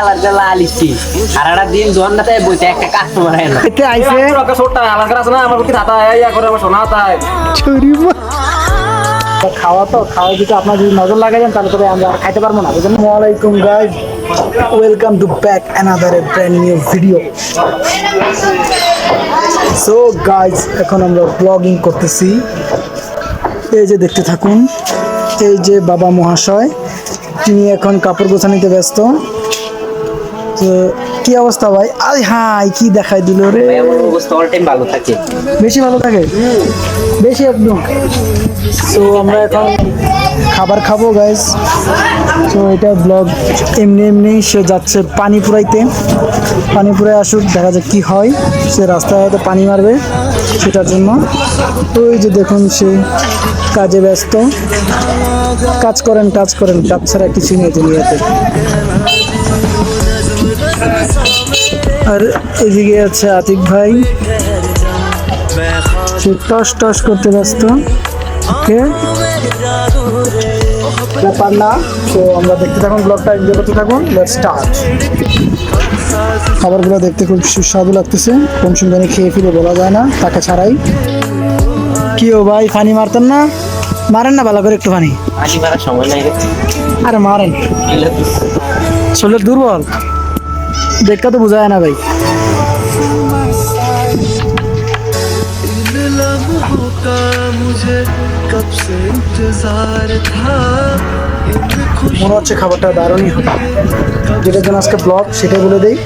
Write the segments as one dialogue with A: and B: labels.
A: আলার জেলা আলিছি। আর একটা দিন জন্নাতে বইতে একটা কাস্টমার আইলো।
B: এতে আইছে?
C: ছোট্ট আলাদা আছে না? আমার প্রতি হাতা ইয়া করে আমার শোনা হাতায়
B: ছড়িবা খাওয়া তো খাওয়া যদি আপনার যদি নজর লাগাই যান তাহলে তবে আমরা খাইতে পারব না বুঝলেন? ওয়ালাইকুম guys welcome to back another a brand new video so guys এখন আমরা ব্লগিং করতেছি। এই যে দেখতে থাকুন এই যে বাবা মহাশয় তিনি এখন কাপড় গোছা নিতে ব্যস্ত। তো কি অবস্থা ভাই? আরে হাই কি দেখাই দিল রে?
A: অবস্থা অল টাইম ভালো থাকে।
B: বেশি ভালো থাকে? বেশি একদম। তো আমরা এখন খাবার খাব গাইস তো এটা ব্লগ এমনি এমনি সে যাচ্ছে পানি পুরাইতে। পানি পুরাই আসুক দেখা যাক কি হয়। সে রাস্তায় হয়তো পানি মারবে সেটার জন্য। তো ওই যে দেখুন সে কাজে ব্যস্ত। কাজ করেন কাজ করেন কাজ ছাড়া কিছু নেই দুনিয়াতে। আর এদিকে আছে আতিক ভাই। সে টস টস করতে ব্যস্ত। ওকে? ব্যাপার না। তো আমরা দেখতে থাকুন ব্লগটা এনজয় করতে থাকুন। লেট স্টার্ট খাবারগুলো দেখতে খুব সুস্বাদু লাগতেছে। কোন সময় খেয়ে ফিরে বলা যায় না টাকা ছাড়াই। কি ও ভাই ফানি মারতেন না? মারেন না ভালো করে একটু ফানি। আরে মারেন। শরীর দুর্বল। দেখা তো বোঝা যায় না ভাই। মনে হচ্ছে খাবারটা দারুণই হবে যেটার জন্য আজকে ব্লগ সেটাই বলে দেয়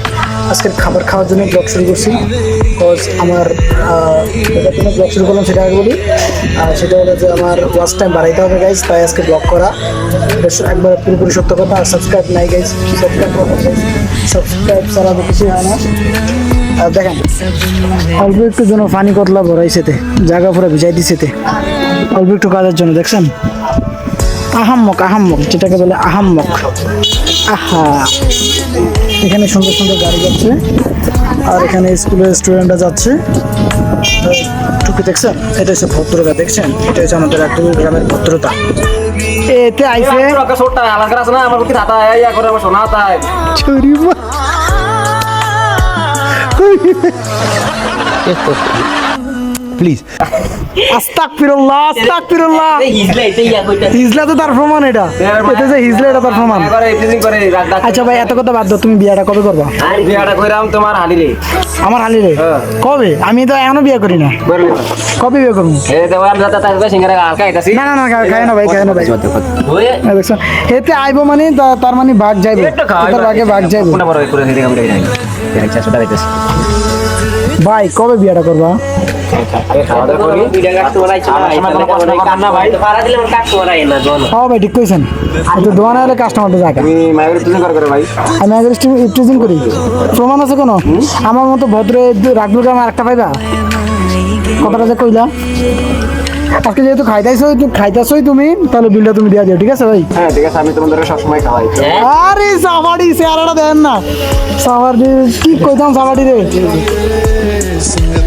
B: আজকের খাবার খাওয়ার জন্য ব্লগ শুরু করছি। বিকজ আমার জন্য ব্লগ শুরু করলাম সেটা আগে বলি। আর সেটা হলো যে আমার ওয়াচ টাইম বাড়াইতে হবে গাইজ তাই আজকে ব্লগ করা। একবার পুরোপুরি সত্য কথা, আর সাবস্ক্রাইব নাই গাইজ সাবস্ক্রাইব সাবস্ক্রাইব ছাড়া কিছু হয় না। আর দেখেন, অল্প একটু জন্য পানি কতলা ভরাইছেতে জায়গা পুরো ভিজাই দিছেতে অল্প একটু কাজের জন্য, দেখছেন? আহাম্মক আহাম্মক, যেটাকে বলে আহাম্মক। আহা। এখানে সুন্দর সুন্দর গাড়ি যাচ্ছে। আর এখানে স্কুলের স্টুডেন্টরা যাচ্ছে। টুকি দেখছেন? এটা হচ্ছে ভদ্রতা দেখছেন? এটা হচ্ছে আমাদের একদম গ্রামের ভদ্রতা। এতে
C: আইসে আমার
A: প্লিজ
B: আস্তাগফিরুল্লাহ আস্তাগফিরুল্লাহ।
A: হিজলা এতে
B: তো তার প্রমাণ এটা। এটা যে হিজলা এটা তার প্রমাণ। আচ্ছা ভাই এত কথা বাদ দাও তুমি বিয়াটা কবে করবা?
C: বিয়াটা কইরাম তোমার হালিরে।
B: আমার হালি রে
C: হ্যাঁ।
B: কবে? আমি তো এখনও বিয়ে করি না। কবে বিয়ে করব? না না না না ভাই না ভাই।
A: ওই
B: হ্যাঁ, এতে আইবো মানে তার মানে ভাগ যাইবে। তার ভাগে ভাগ যাইবে। ভাই কবে বিয়েটা করবা? হ্যাঁ ভাই ঠিক কইছেন। তো দোয়া না হলে কাস্টমার জায়গা। আমি আগে করি। প্রমাণ আছে কোনো? আমার মতো ভদ্র রাখব আমার একটা পাইবা? কথাটা যে কইলা। আজকে যেহেতু খাইতাইছই তো খাইতাছই তুমি তাহলে বিলটা তুমি দিয়া দিও ঠিক আছে ভাই?
C: হ্যাঁ ঠিক আছে আমি তোমাদের সবসময় খাওয়াই।
B: আরে সাবাড়ি চেহারাটা দেন না। সাবাড়ি কি কইতাম সাবাড়ি রে?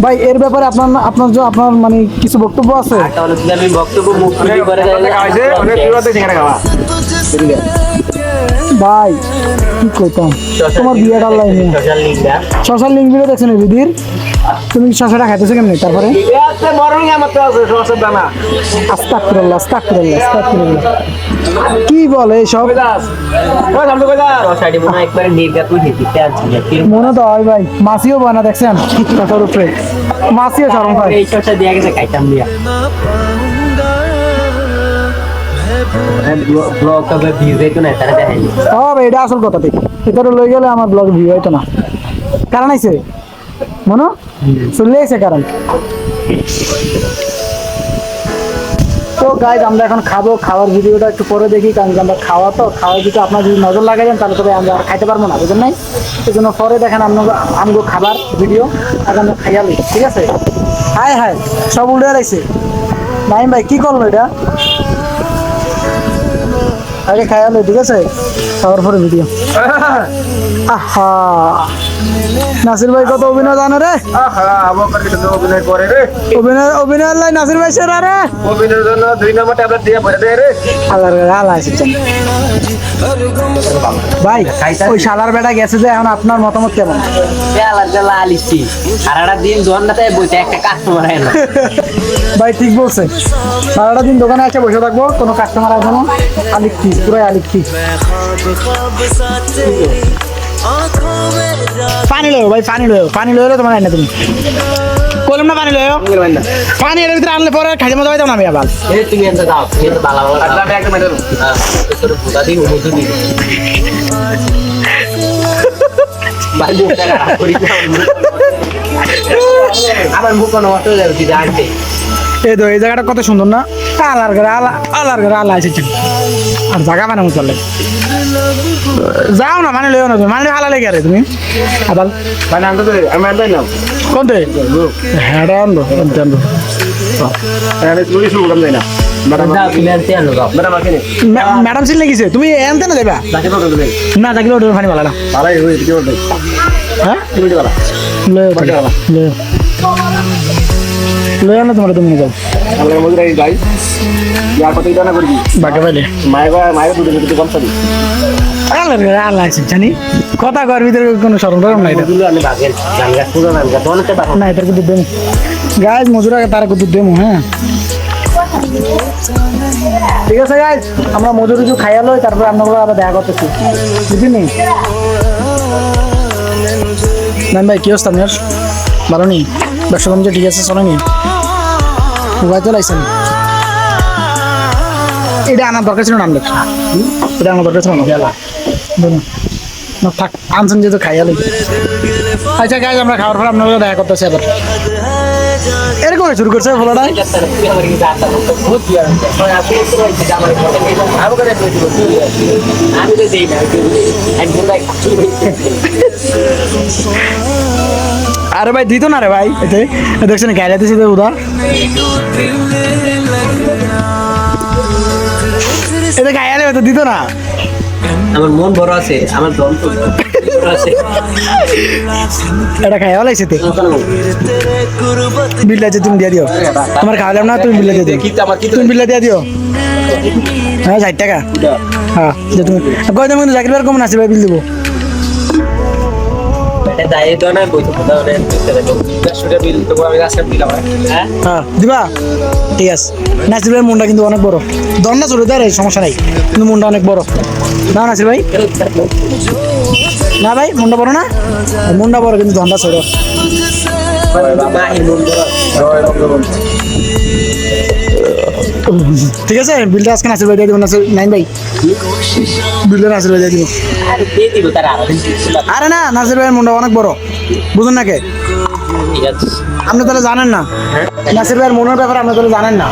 B: ভাই এর ব্যাপারে আপনার আপনার যে আপনার মানে কিছু বক্তব্য আছে?
A: আমি বক্তব্য
B: ভাই কি কইতাম? তোমার বিয়েটা লাইনে
A: সোশ্যাল
B: লিঙ্ক ভিডিও দেখছেন এই তুমি শশাটা খাইতেছো কেমনি? তারপরে?
C: আছে আছে
B: কি বলে সব
C: কই যাস? কই সামনে কই যাস?
A: সাইডে মনে হয়
B: মনে তো হয় ভাই মাসিও বানা দেখছেন? কথার উপরে। মাসিও
A: না দেখাইনি
B: ও ভাই এটা আসল কথা ঠিক। এটা লই গেলে আমার ব্লগ ভিউ হইতো না। কারণ আইছে? মনো? চলে কারণ তো গাইজ আমরা এখন খাব। খাওয়ার ভিডিওটা একটু পরে দেখি, কারণ আমরা খাওয়া তো, খাওয়ার যদি আপনার যদি নজর লাগাই দেন, তাহলে তবে আমরা আর খাইতে পারব না, বুঝলেন নাই? এই জন্য পরে দেখেন আপনার আমগো খাবার ভিডিও, আর আমরা খাইয়ালি ঠিক আছে? হাই হাই সব উল্টে রাখছে নাইম ভাই, কি করল এটা? আগে খাইয়ালো ঠিক আছে? খাওয়ার পরে ভিডিও। আহা! নাসির ভাই কত অভিনয় জানো রে?
C: অভিনয়
B: অভিনয় লাই নাসির ভাই সেরা রে।
C: অভিনয়ের জন্য দুই নম্বর ট্যাবলেট দিয়ে দেয় রে।
B: ভাই ওই শালার বেটা গেছে যে এখন আপনার মতামত কেমন?
A: সারাটা দিন একটা কাস্টমার
B: ভাই ঠিক বলছেন সারাটা দিন দোকানে আছে বসে থাকব কোনো কাস্টমার আসব না।
D: আলিক ফিস পুরাই আলিক
B: পানি লয় ভাই পানি লয় পানি লয় তোমার না তুমি। বললাম পানি লয় পানি এর ভিতরে আনলে পরে খাইতে মতো পাইতাম না আমি আবার।
A: তুমি দাও
B: এই জায়গাটা কত সুন্দর না? আলার ঘরে আলা আলার ঘরে আলা এসেছেন আর জায়গা বানাবো চলে। যাও না মানে লইও না তুমি। মানে হালা লেগে আরে তুমি। আবার
C: মানে আনতে দে আমি আনতে না
B: কোনতে? হ্যাঁ আনব আনতে আনব।
C: না? ম্যাডাম
A: আনতে
B: সিল লেগেছে তুমি এনতে না দেবা না থাকিলে ওটা পানি ভালো না
C: হয়ে
B: লয়ে আনো তোমার তুমি যাও।
C: আমরা মধ্যে এই গাই ইয়ার কত জানা করবি?
B: বাকে পাইলে।
C: মায়ের মায়ের দুটো দুটো কম
B: জানি। কথা কর ভিতরে কোনো সরম টরম নাই না এটার দুধ দেবো গাছ মজুরা তারা দুধ দেবো হ্যাঁ। ঠিক আছে গাছ আমরা মজুর কিছু খাইয়া লই তারপরে আপনাগুলো আবার দেখা করতেছি। বুঝিনি? ম্যাম ভাই কি অবস্থা ভালো নি? ব্যবসা বাণিজ্য ঠিক আছে চলেনি? মোবাইল চালাইছেন এটা আনার দরকার ছিল না আপনার এটা আনার দরকার ছিল না? থাক আনছেন যেহেতু খাইয়া লই আচ্ছা গাছ আমরা খাওয়ার পর আপনার দেখা করতেছি আবার। এরকম শুরু করছে ফলোটা
A: আমি তো দেই না একজন
B: আরে ভাই দিত না রে ভাই। এতে দেখছেন গাইলে দিছে তো উদার। এতে গাইলে তো দিত না।
A: আমার মন বড় আছে আমার দম তো
B: এটা খাইয়া লাইছে তে। বিল্লা যে তুমি দিয়ে দিও। তোমার খাওয়ালাম না তুমি বিল্লা দিয়ে দিও। তুমি বিল্লা দিয়ে দিও। হ্যাঁ ষাট টাকা। হ্যাঁ তুমি কিন্তু কম আছে ভাই বিল দেবো।
A: এটা না বই তো কোথাও নেই
C: দেড়শো বিল তো আমি আজকে দিলাম
A: হ্যাঁ?
B: হ্যাঁ দিবা? ঠিক আছে। নাসির ভাই মনটা কিন্তু অনেক বড়। দন্ডা চলে দেয় সমস্যা নাই। কিন্তু মনটা অনেক বড়। না নাসির ভাই? না ভাই মনটা বড় না? মনটা বড় কিন্তু দন্ডা ছোট। ঠিক আছে বিলটা আজকে নাসির ভাই দিয়ে দিব নাসির নাইন ভাই। বিলটা নাসির ভাই দিব।
A: আরে
B: না নাসির ভাইয়ের মনটা অনেক বড়। বুঝুন না কে? আপনি তাহলে জানেন না। নাসির ভাইয়ের মনের ব্যাপারে আপনি তাহলে জানেন না।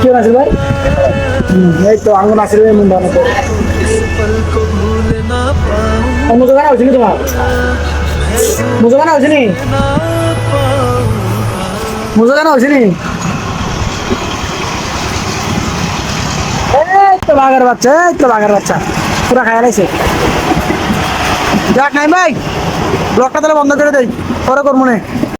B: কি নাসির ভাই? এই তো আমি নাসির ভাইয়ের মনটা অনেক বড়। অন্য নি তোমার? মুজোগানা হয়েছে নি? মুজোগানা হয়েছে নি এই তো বাঘের বাচ্চা, এই তো বাঘের বাচ্চা। পুরা খাই লাইছে। যাক নাই ভাই। ব্লকটা তাহলে বন্ধ করে দেই। পরে করব নে।